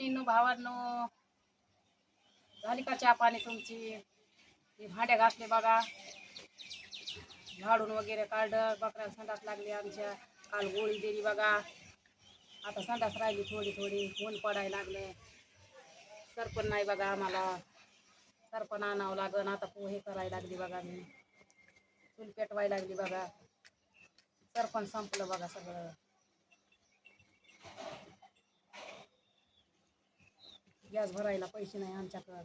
बहिणींनो भावांनो. झाली का चहा पाणी तुमची? हे भांड्या घासले बघा. झाडून वगैरे काढलं. बकऱ्याला संडास लागली आमच्या. काल गोळी दिली बघा. आता संडास राहिली थोडी थोडी. ऊन पडायला लागले सरपण नाही बघा आम्हाला. सरपण आणावं लागन. आता पोहे करायला लागली बघा मी. चूल पेटवायला लागली बघा. सरपण संपलं बघा सगळं. गॅस भरायला पैसे नाही आमच्याकडं.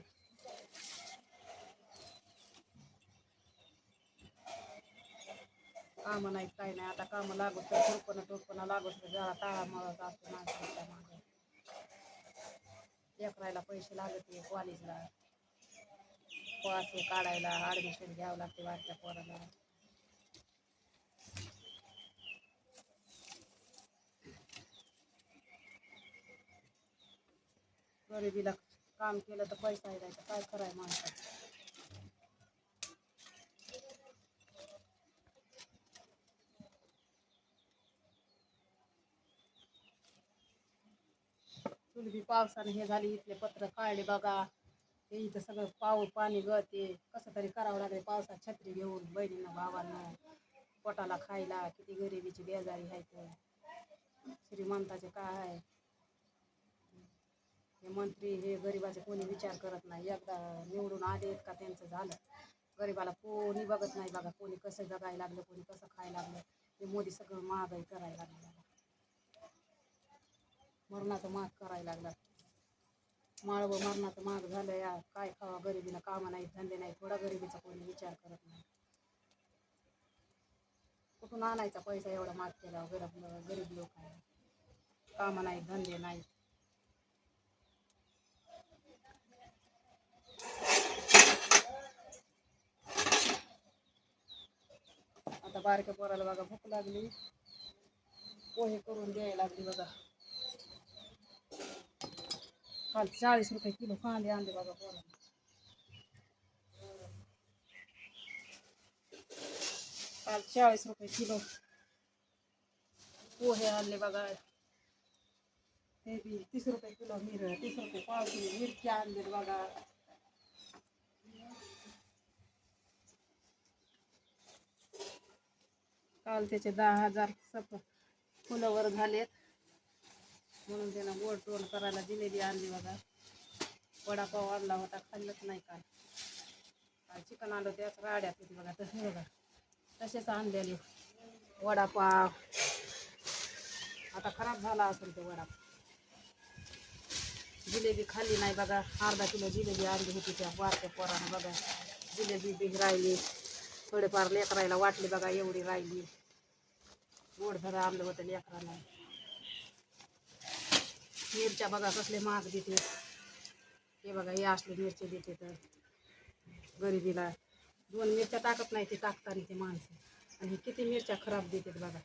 कामं नाहीत काय नाही. आता कामं लागू तर टोपणं टोपणं लागू तर जरा टाळा मळत असतो माणसाच्या मागे. लेकरायला पैसे लागते कॉलेजला पासे काढायला ॲडमिशन घ्यावं लागते वाटल्या पोराला. गरिबीला काम केलं तर पैसा आहे काय कराय माणसाचं चुलबी पावसाने हे झाली इथले पत्र काढले बघा. ते इथं सगळं पाऊ पाणी गळते कसं तरी करावं लागेल पावसात छत्री घेऊन बहिणींना भावांना पोटाला खायला. किती गरिबीची बेजारी आहे ते. श्रीमंताचे काय? आहे हे मंत्री हे गरिबाचे कोणी विचार करत नाही. एकदा निवडून आलेत का त्यांचं झालं. गरिबाला कोणी बघत नाही बघा. कोणी कसं जगायला लागलं कोणी कसं खायला लागलं. हे मोदी सगळं महागाई करायला लागलं बघा. मरणाचं माग करायला लागला. माळवं मरणाचं माग झालं या. काय खावा गरिबीला कामं नाही धंदे नाही थोडा गरिबीचा कोणी विचार करत नाही. कुठून आणायचा पैसा एवढा माग केला गरीब गरीब लोक आहे कामं नाही धंदे नाही आता बारक्या पोराला बघा भूक लागली. पोहे करून द्यायला लागली बघा. काल चाळीस रुपये किलो कांदे आणले बघा पोराला काल चाळीस रुपये किलो पोहे आणले बघा. हे बी तीस रुपये किलो मिर तीस रुपये पाव किलो मिरची आणले बघा. काल त्याचे दहा हजार सप फुलंवर झालेत. म्हणून त्यानं गोड टोल करायला जिलेबी आणली बघा. वडापाव आणला होता खाल्लंच नाही काल. काल चिकन आणलं त्याच राड्यात होती बघा तसे बघा. तसेच आणलेले. वडापाव. आता खराब झाला असेल ते वडापाव जिलेबी खाल्ली नाही बघा. अर्धा किलो जिलेबी आणली होती त्या बारक्या पोरानं बघा. जिलेबी बी राहिली. थोडेफार लेकरायला वाटले बघा एवढी राहिली. गोडभर आणलं होतं लेकराला. मिरच्या बघा कसले महाग देते. हे बघा हे असले मिरचे देते तर. गरिबीला. दोन मिरच्या टाकत नाही ते टाकताना ते माणसं. आणि हे किती मिरच्या खराब देतात बघा.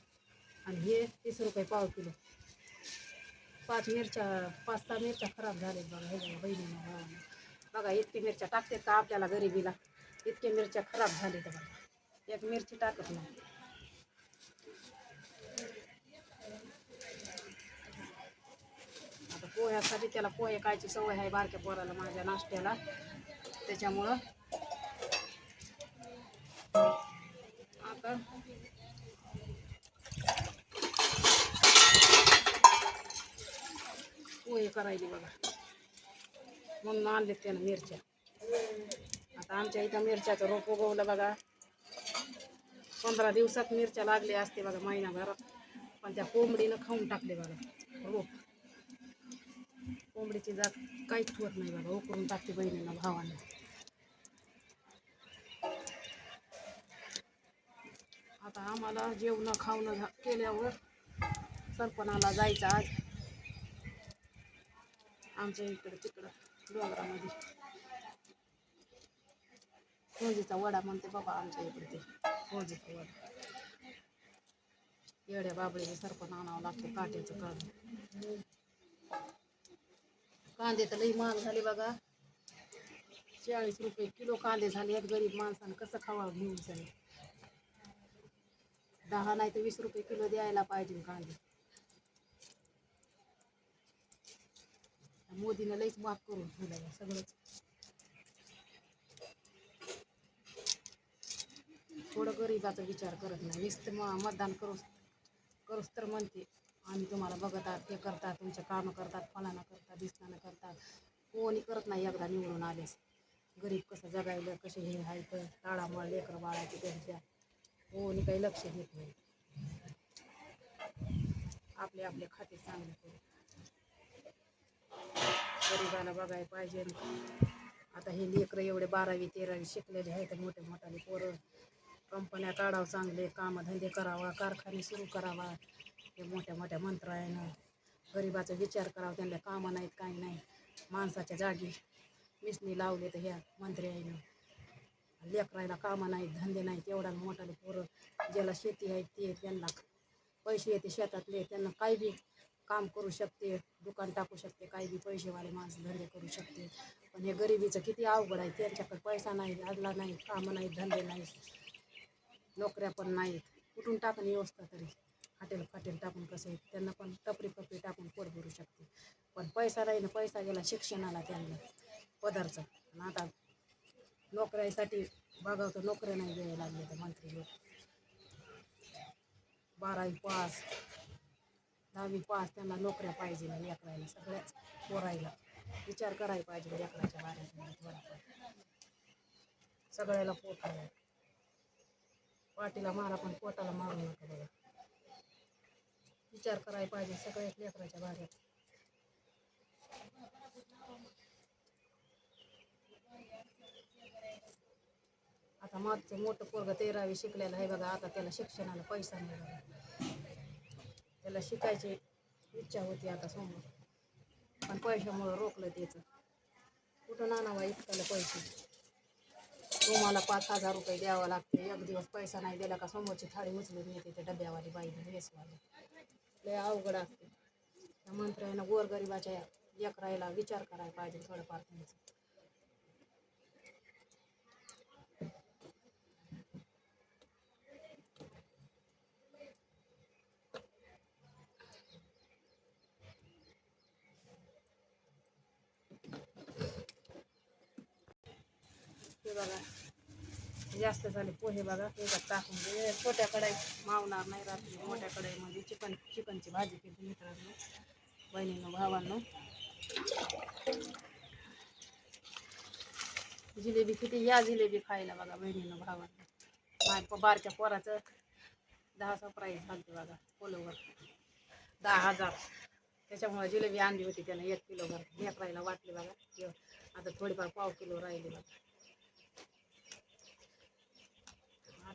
आणि हे तीस रुपये पाव किलो. पाच मिरच्या पाच सहा मिरच्या खराब झाल्यात बघा हे बघा बहिणी बघा इतकी मिरच्या टाकतात का आपल्याला गरिबीला? इतके मिरच्या खराब झाले तर बघा. एक मिरची टाकत नाही. आता पोह्यासाठी त्याला पोहे कायची सवय आहे बारक्या पोराला माझ्या नाश्त्याला. त्याच्यामुळं आता पोहे करायचे बघा. म्हणून आणले त्यानं मिरच्या. आता आमच्या इथं मिरच्याचं रोप उगवलं बघा. पंधरा दिवसात मिरच्या लागल्या असते बघा महिनाभरात. पण त्या कोंबडीनं खाऊन टाकले बघा. रोप. कोंबडीची जात काहीच होत नाही बघा. उकरून टाकते बहिणीनं भावानं. आता आम्हाला जेवणं खावणं केल्यावर सरपणाला जायचं आज. आमच्या इकडं तिकडं डोंगरामध्ये. फौजीचा वडा म्हणते बाबा आमच्या इकडे. ते फौजीचा वडा. येड्या बाबळीचे सरपण आणावं लागते काट्याचं काढून कांदे तर लई महाग झाले बघा. चाळीस रुपये किलो कांदे झाले आहेत गरीब माणसानं कसं खावा घेऊन जाईल दहा नाही तर वीस रुपये किलो द्यायला पाहिजे कांदे. मोदीनं लईच माफ करून ठेवलं सगळंच. थोडं गरिबाचा विचार करत नाही. नुसतं मतदान करूस करूस तर म्हणते. आम्ही तुम्हाला बघतात ते करतात तुमचे कामं करतात फलानं करतात दिसताना करतात. कोणी करत नाही एकदा निवडून आलेस गरीब कसं जगायलं कसे हे व्हायचं ताळामुळे लेकरं बाळाचे त्यांच्या. कोणी काही लक्ष देत नाही. आपले आपले खाते चांगले करू गरिबाला बघायला पाहिजे. आता हे लेकरं एवढे बारावी तेरावी शिकलेले आहेत मोठे मोठाले पोरं. कंपन्या काढावं चांगले कामधंदे करावा कारखाने सुरू करावा. हे मोठ्या मोठ्या मंत्र्यानं. गरिबाचा विचार करावा त्यांना कामं नाहीत काही नाही. माणसाच्या जागी मिसनी लावले तर ह्या मंत्र्यानं. लेकरायला कामं नाहीत धंदे नाहीत एवढा मोठाले पोरं ज्याला शेती आहे ते त्यांना पैसे येते शेतातले त्यांना काही बी काम करू शकते दुकान टाकू शकते काही बी पैसेवाले माणसं धंदे करू शकते. पण हे गरिबीचं किती अवघड आहे त्यांच्याकडे पैसा नाही अडला नाही कामं नाहीत धंदे नाही नोकऱ्या पण नाहीत. कुठून टाकून व्यवस्था तरी? हॉटेल फाटेल टाकून कसं आहे? त्यांना पण टपरी पपरी टाकून पोट भरू शकते. पण पैसा नाही ना पैसा गेला शिक्षणाला त्यांना पदार्थ आणि आता नोकऱ्यासाठी बघावं तर नोकऱ्या नाही द्यायला लागले तर मंत्री लोक. बारावी पास दहावी पास त्यांना नोकऱ्या पाहिजे ना लेकरायला सगळ्याच पोरायला. विचार करायला पाहिजे लेकराच्या बाऱ्यात. सगळ्याला पोट पाठीला मारा पण पोटाला मारू नका बघा विचार करायला पाहिजे सगळ्याच लेकराच्या बाऱ्यात आता मागचं मोठं पोरग तेरावी शिकलेलं आहे बघा आता त्याला शिक्षणाला पैसा नाही बघा. त्याला शिकायची इच्छा होती आता समोर. पण पैशामुळं रोखलं त्याचं. कुठं नानावा इतकाला पैसे? तुम्हाला पाच हजार रुपये द्यावं लागते. एक दिवस पैसा नाही दिला का समोरची थाळी उचलून येते ते डब्यावाली बाईने वेसवाली लय अवघड असते. त्या मंत्र्यानं गोरगरिबाच्या लेकरायला विचार करायला पाहिजे थोडंफार त्यांचा. हे बघा. जास्त झाले पोहे बघा. त्याच्यात टाकून दे. छोट्या कडाई मावणार नाही रात्री. मोठ्या कढईमध्ये चिकन चिकनची भाजी केली मित्रांनो बहिणीनं भावांनो. जिलेबी किती या जिलेबी खायला बघा बहिणीनं भावांनो. माझ्या प- बारक्या पोराचं दहाचा प्राईज घालते बघा पोलोवर दहा हजार. त्याच्यामुळे जिलेबी आणली होती त्यानं एक किलोभर लेकरायला वाटली बघा. आता थोडीफार पाव किलो राहिली बघा.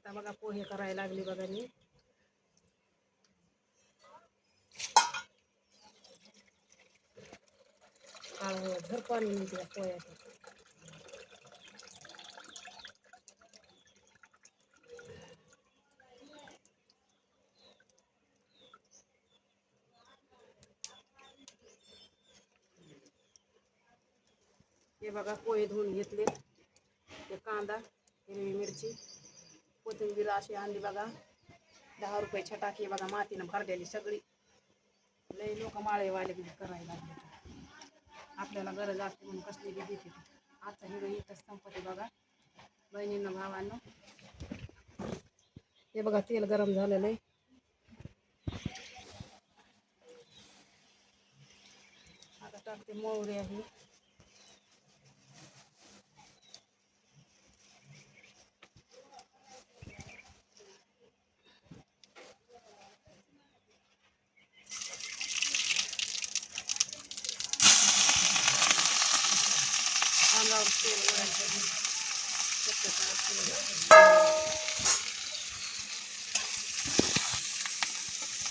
आता बघा पोहे करायला लागली बघा मी. भर पाणी निघते पोह्याचं. हे बघा पोहे धुवून घेतले ते कांदा हिरवी मिरची. कोथिंबीर अशी आणली बघा. दहा रुपये छटाकी बघा, मातीनं भरलेली लोक बी करायला आपल्याला गरज म्हणून कसली बी आजचा हिरो इथंच संपते बघा. बहिणीनं, भावांनो. हे बघा, तेल गरम आता टाकते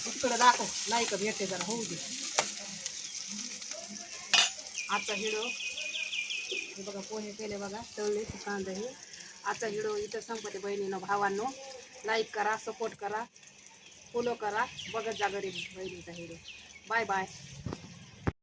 इकडं दाखव. लाईक भेटते जरा होऊ दे. आता हिडो हे बघा पोहे केले बघा तळले कांदा हे. आता हिडो इथं संपते बहिणीनं भावांनो. लाईक करा सपोर्ट करा फॉलो करा. बघत जा गरीब बहिणीचा हिडो बाय बाय